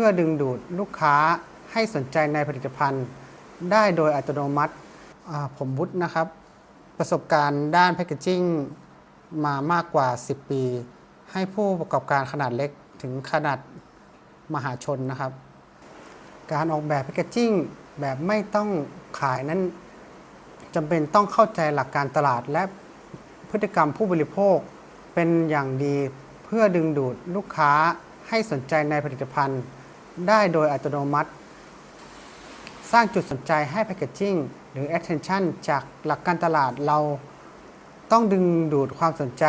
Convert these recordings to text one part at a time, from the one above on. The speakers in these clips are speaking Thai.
พื่อดึงดูดลูกค้าให้สนใจในผลิตภัณฑ์ ได้โดยอัตโนมัติผมวุฒินะครับ ประสบการณ์ด้านแพคเกจิ้งมามากกว่า 10 ปี ให้ผู้ประกอบการขนาดเล็กถึงขนาดมหาชนนะครับ การออกแบบแพคเกจิ้งแบบไม่ต้องขายนั้นจำเป็นต้องเข้าใจหลักการตลาดและพฤติกรรมผู้บริโภคเป็นอย่างดีเพื่อดึงดูดลูกค้าให้สนใจในผลิตภัณฑ์ ได้โดยอัตโนมัติ สร้างจุดสนใจให้แพคเกจิ้งหรือ attention จากหลักการตลาดเราต้องดึงดูดความสนใจ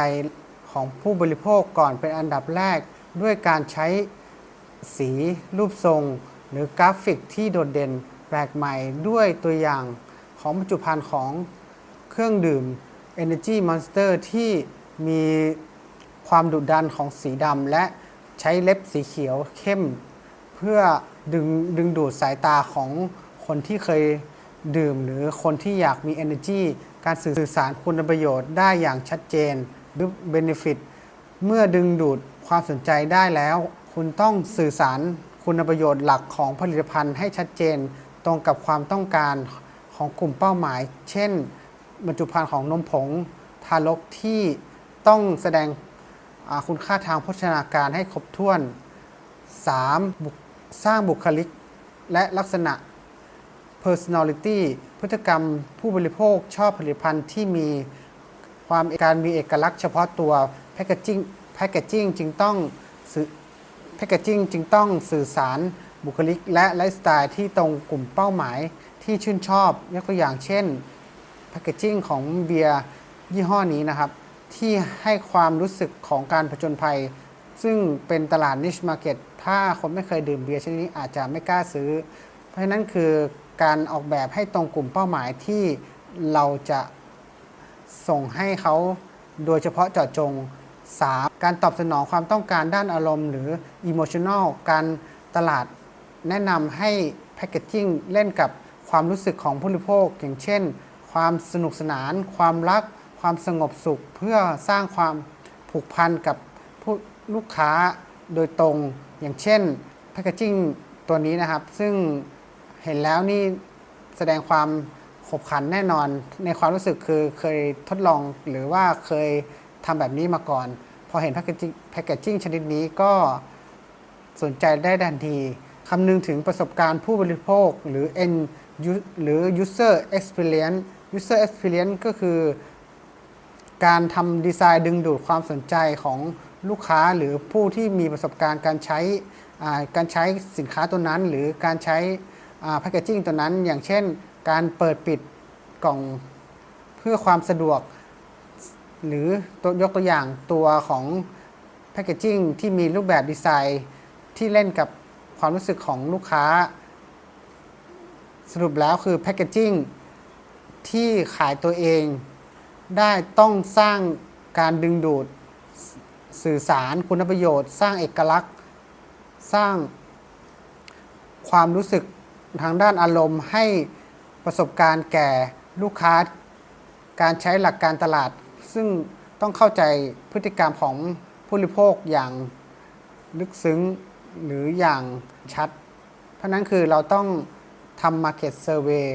ของผู้บริโภคก่อนเป็นอันดับแรกด้วยการใช้สีรูปทรง หรือกราฟิกที่โดดเด่นแปลกใหม่ด้วยตัวอย่างของบรรจุภัณฑ์ของเครื่องดื่ม Energy Monster ที่มีความดุดันของสีดำและใช้เล็บสีเขียวเข้ม เพื่อดึงดึงดูดสายตาของคนที่เคยดื่ม หรือคนที่อยากมี energy การสื่อสารคุณประโยชน์ได้อย่างชัดเจนหรือ benefit เมื่อดึงดูดความสนใจได้แล้ว คุณต้องสื่อสารคุณประโยชน์หลักของผลิตภัณฑ์ให้ชัดเจน ตรงกับความต้องการของกลุ่มเป้าหมาย เช่น บรรจุภัณฑ์ของนมผงทารกที่ต้องแสดงคุณค่าทางโภชนาการให้ครบถ้วน 3. บุค สร้างบุคลิกและลักษณะ personality พฤติกรรมผู้บริโภคชอบผลิตภัณฑ์ที่มีความการมีเอกลักษณ์เฉพาะตัว packaging packaging จึงต้องสื่อ packaging จึงต้องสื่อสารบุคลิกและไลฟ์สไตล์ที่ตรงกลุ่มเป้าหมายที่ชื่นชอบยกตัวอย่างเช่นแพคเกจิ้งของเบียร์ยี่ห้อนี้นะครับ ที่ให้ความรู้สึกของการผจญภัย ซึ่งเป็นตลาดนิชมาร์เก็ตถ้าคนไม่เคยดื่มเบียร์ชนิดนี้อาจจะไม่กล้าซื้อ เพราะฉะนั้นคือการออกแบบให้ตรงกลุ่มเป้าหมายที่เราจะส่งให้เขาโดยเฉพาะเจาะจง 3. การตอบสนองความต้องการด้านอารมณ์หรือ emotional การตลาดแนะนำให้แพคเกจิ้งเล่นกับความรู้สึกของผู้บริโภค อย่างเช่น ความสนุกสนาน ความรัก ความสงบสุข เพื่อสร้างความผูกพันกับผู้ ลูกค้าโดยตรง อย่างเช่นแพคเกจิ้งตัวนี้นะครับ ซึ่งเห็นแล้วนี่แสดงความขบขันแน่นอนในความรู้สึกคือเคยทดลองหรือว่าเคยทำแบบนี้มาก่อน พอเห็นแพคเกจิ้งแพคเกจิ้งชนิดนี้ก็สนใจได้ทันทีคำนึงถึงประสบการณ์ผู้บริโภคหรือ end หรือ user experience user experience ก็คือ การทำดีไซน์ดึงดูดความสนใจของ ลูกค้าหรือผู้ที่มีประสบการณ์การใช้การใช้สินค้าตัวนั้น หรือการใช้แพคเกจิ้งตัวนั้น อย่างเช่น การเปิดปิดกล่องเพื่อความสะดวก หรือตัวยกตัวอย่างตัวของแพคเกจิ้งที่มีรูปแบบดีไซน์ที่เล่นกับความรู้สึกของลูกค้า สรุปแล้วคือแพคเกจิ้งที่ขายตัวเอง ได้ต้องสร้างการดึงดูด สื่อสารคุณประโยชน์ สร้างเอกลักษณ์ สร้างความรู้สึกทางด้านอารมณ์ ให้ประสบการณ์แก่ลูกค้า การใช้หลักการตลาด ซึ่งต้องเข้าใจพฤติกรรมของผู้บริโภคอย่างลึกซึ้งหรืออย่างชัด เพราะนั้นคือเราต้องทำ Market Survey